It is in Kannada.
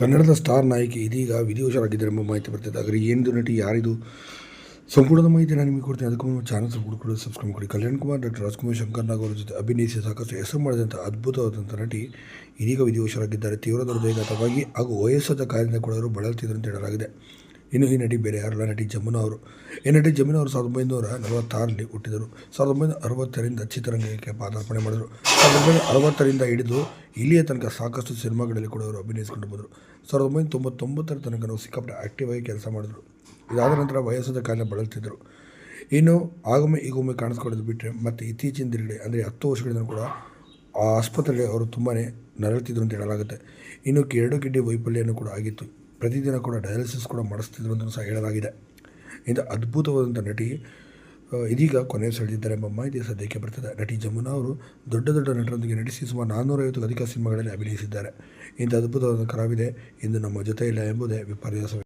ಕನ್ನಡದ ಸ್ಟಾರ್ ನಾಯಕಿ ಇದೀಗ ವಿಧಿವಶರಾಗಿದ್ದಾರೆ ಎಂಬ ಮಾಹಿತಿ ಬರ್ತಿದೆ. ಆದರೆ ಏನು ನಟಿ, ಯಾರಿದು? ಸಂಪೂರ್ಣದ ಮಾಹಿತಿ ನಾನು ನಿಮಗೆ ಕೊಡ್ತೀನಿ. ಅದಕ್ಕೂ ಮುನ್ನ ಚಾನಲ್ ಕೊಡಿ ಸಬ್ಸ್ಕ್ರೈಬ್ ಮಾಡಿ ಕಲ್ಯಾಣ್ ಕುಮಾರ್, ಡಾಕ್ಟರ್ ರಾಜ್ಕುಮಾರ್, ಶಂಕರ್ ನಾಗ್ ಅವರ ಜೊತೆ ಅಭಿನಯಿಸಿ ಸಾಕಷ್ಟು ಹೆಸರು ಮಾಡಿದಂಥ ಅದ್ಭುತವಾದಂಥ ನಟಿ ಇದೀಗ ವಿಧಿವಶರಾಗಿದ್ದಾರೆ ತೀವ್ರ ಹೃದಯಘಾತವಾಗಿ ಹಾಗೂ ವಯಸ್ಸಾದ ಕಾರಣದಿಂದ ಕೂಡ ಅವರು ಬಳಲ್ತಿದ್ರು ಅಂತ ಹೇಳಲಾಗಿದೆ. ಇನ್ನು ಈ ನಟಿ ಬೇರೆ ಯಾರಲ್ಲ, ನಟಿ ಜಮುನಾ ಅವರು. ಈ ನಟಿ ಜಮುನಾ ಅವರು ಸಾವಿರದ ಒಂಬೈನೂರ ನಲವತ್ತಾರಲ್ಲಿ ಹುಟ್ಟಿದರು. ಸಾವಿರದ ಒಂಬೈನೂರ ಅರವತ್ತರಿಂದ ಚಿತ್ರರಂಗಕ್ಕೆ ಪಾದಾರ್ಪಣೆ ಮಾಡಿದರು. ಸಾವಿರದ ಒಂಬೈನೂರ ಅರವತ್ತರಿಂದ ಹಿಡಿದು ಇಲ್ಲಿಯ ತನಕ ಸಾಕಷ್ಟು ಸಿನಿಮಾಗಳಲ್ಲಿ ಕೂಡ ಅವರು ಅಭಿನಯಿಸಿಕೊಂಡು ಬಂದರು. ಸಾವಿರದ ಒಂಬೈನೂರ ತೊಂಬತ್ತೊಂಬತ್ತರ ತನಕ ನಾವು ಸಿಕ್ಕಾಪಟ್ಟೆ ಆ್ಯಕ್ಟಿವ್ ಆಗಿ ಕೆಲಸ ಮಾಡಿದರು. ಇದಾದ ನಂತರ ವಯಸ್ಸಾದ ಕಾಲ ಬಳಲ್ತಿದ್ದರು ಇನ್ನು ಆಗೊಮ್ಮೆ ಈಗೊಮ್ಮೆ ಕಾಣಿಸ್ಕೊಳ್ಳೋದು ಬಿಟ್ಟರೆ ಮತ್ತು ಇತ್ತೀಚಿನ ದಿನಗಳಲ್ಲಿ, ಅಂದರೆ ಹತ್ತು ವರ್ಷಗಳಿಂದ ಕೂಡ ಆ ಆಸ್ಪತ್ರೆಯಲ್ಲಿ ಅವರು ತುಂಬಾ ನರಳುತ್ತಿದ್ದರು ಅಂತ ಹೇಳಲಾಗುತ್ತೆ. ಇನ್ನು ಕೆರಡು ಕಿಡ್ನಿ ವೈಫಲ್ಯನೂ ಕೂಡ ಆಗಿತ್ತು. ಪ್ರತಿದಿನ ಕೂಡ ಡಯಾಲಿಸಿಸ್ ಕೂಡ ಮಾಡಿಸ್ತಿದ್ರು ಅಂತ ಸಹ ಹೇಳಲಾಗಿದೆ. ಇಂಥ ಅದ್ಭುತವಾದಂಥ ನಟಿ ಇದೀಗ ಕೊನೆ ಸೆಳೆದಿದ್ದಾರೆ ಎಂಬ ಮಾಹಿತಿ ಸದ್ಯಕ್ಕೆ ಬರ್ತದೆ. ನಟಿ ಜಮುನಾ ಅವರು ದೊಡ್ಡ ದೊಡ್ಡ ನಟರೊಂದಿಗೆ ನಟಿಸಿ ಸುಮಾರು ನಾನ್ನೂರೈವತ್ತು ಅಧಿಕ ಸಿನಿಮಾಗಳಲ್ಲಿ ಅಭಿನಯಿಸಿದ್ದಾರೆ. ಇಂಥ ಅದ್ಭುತವಾದ ಕಲಾವಿದೆ ಇಂದು ನಮ್ಮ ಜೊತೆ ಇಲ್ಲ ಎಂಬುದೇ ವಿಪರ್ಯಾಸ